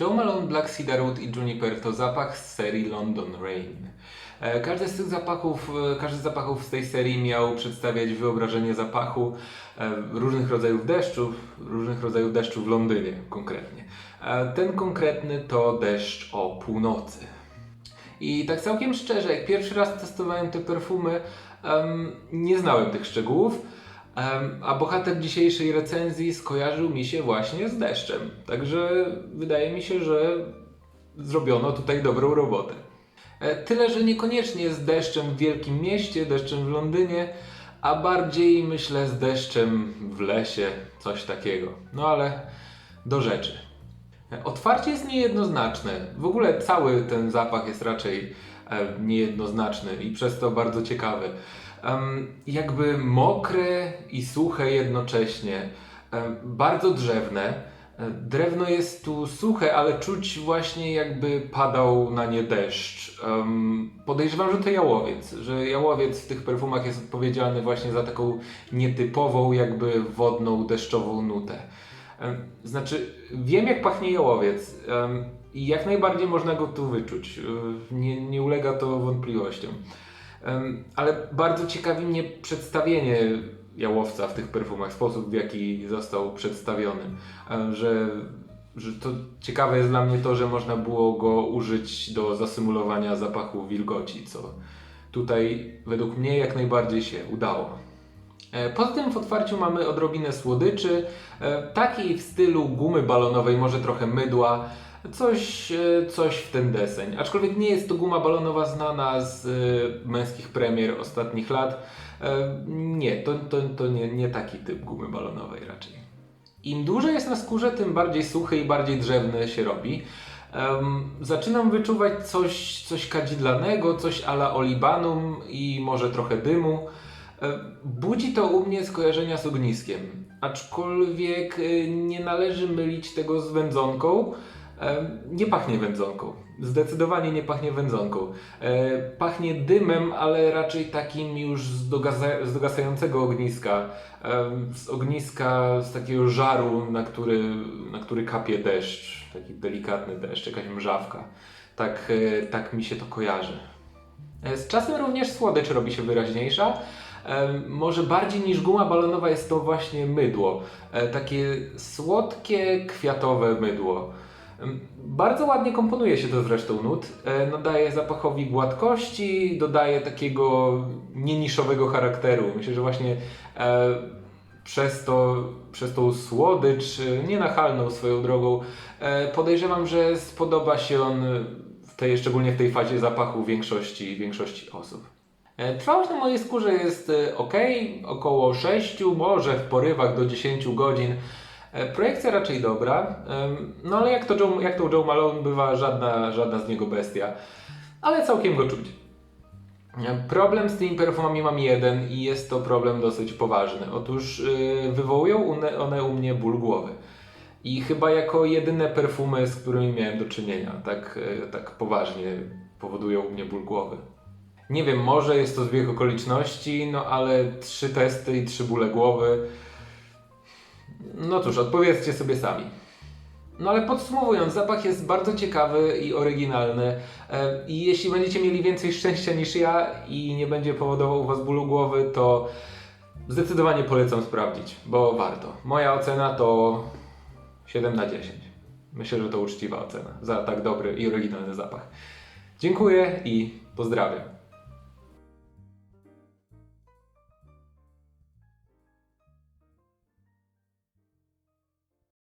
Joe Malone Black Cedarwood i Juniper to zapach z serii London Rain. E, Każdy z tych zapachów, e, każdy z zapachów z tej serii miał przedstawiać wyobrażenie zapachu e, różnych rodzajów deszczu, różnych rodzajów deszczu w Londynie konkretnie. Ten konkretny to deszcz o północy. I tak całkiem szczerze, jak pierwszy raz testowałem te perfumy, nie znałem tych szczegółów, a bohater dzisiejszej recenzji skojarzył mi się właśnie z deszczem. Także wydaje mi się, że zrobiono tutaj dobrą robotę. E, Tyle, że niekoniecznie z deszczem w wielkim mieście, deszczem w Londynie, a bardziej myślę z deszczem w lesie, coś takiego. No ale do rzeczy. Otwarcie jest niejednoznaczne. W ogóle cały ten zapach jest raczej e, niejednoznaczny i przez to bardzo ciekawy. Jakby mokre i suche jednocześnie. Bardzo drzewne. E, Drewno jest tu suche, ale czuć właśnie jakby padał na nie deszcz. Em, podejrzewam, że to jałowiec, że jałowiec w tych perfumach jest odpowiedzialny właśnie za taką nietypową, jakby wodną, deszczową nutę. Em, Znaczy, wiem jak pachnie jałowiec em, i jak najbardziej można go tu wyczuć. Y, Nie, nie ulega to wątpliwościom. Ale bardzo ciekawi mnie przedstawienie jałowca w tych perfumach, sposób w jaki został przedstawiony. Że, że to ciekawe jest dla mnie to, że można było go użyć do zasymulowania zapachu wilgoci, co tutaj według mnie jak najbardziej się udało. E, Poza tym w otwarciu mamy odrobinę słodyczy, e, takiej w stylu gumy balonowej, może trochę mydła, coś, e, coś w ten deseń. Aczkolwiek nie jest to guma balonowa znana z e, męskich premier ostatnich lat. E, Nie, to, to, to nie, nie taki typ gumy balonowej raczej. Im dłużej jest na skórze, tym bardziej suchy i bardziej drzewny się robi. Zaczynam wyczuwać coś, coś kadzidlanego, coś ala olibanum i może trochę dymu. Budzi to u mnie skojarzenia z ogniskiem, aczkolwiek nie należy mylić tego z wędzonką. E, Nie pachnie wędzonką. Zdecydowanie nie pachnie wędzonką. E, Pachnie dymem, ale raczej takim już z, z dogasającego ogniska. E, Z ogniska, z takiego żaru, na który, na który kapie deszcz. Taki delikatny deszcz, jakaś mrzawka. Tak, tak mi się to kojarzy. Z czasem również słodycz robi się wyraźniejsza. Może bardziej niż guma balonowa jest to właśnie mydło. Takie słodkie, kwiatowe mydło. Bardzo ładnie komponuje się to zresztą nut. E, Nadaje zapachowi gładkości, dodaje takiego nieniszowego charakteru. Myślę, że właśnie e, przez, to, przez tą słodycz, e, nienachalną swoją drogą, e, podejrzewam, że spodoba się on w tej, szczególnie w tej fazie zapachu większości, większości osób. E, Trwałość na mojej skórze jest ok, około 6, może w porywach do 10 godzin. E, Projekcja raczej dobra, no ale jak to, Joe, jak to Joe Malone bywa, żadna, żadna z niego bestia, ale całkiem go czuć. E, Problem z tymi perfumami mam jeden i jest to problem dosyć poważny. Otóż yy, wywołują one, one u mnie ból głowy. I chyba jako jedyne perfumy, z którymi miałem do czynienia, tak, e, tak poważnie powodują u mnie ból głowy. Nie wiem, może jest to zbieg okoliczności, no ale trzy testy i trzy bóle głowy. No cóż, odpowiedzcie sobie sami. No ale podsumowując, zapach jest bardzo ciekawy i oryginalny. E, I jeśli będziecie mieli więcej szczęścia niż ja i nie będzie powodował u Was bólu głowy, to zdecydowanie polecam sprawdzić, bo warto. Moja ocena to 7 na 10. Myślę, że to uczciwa ocena za tak dobry i oryginalny zapach. Dziękuję i pozdrawiam.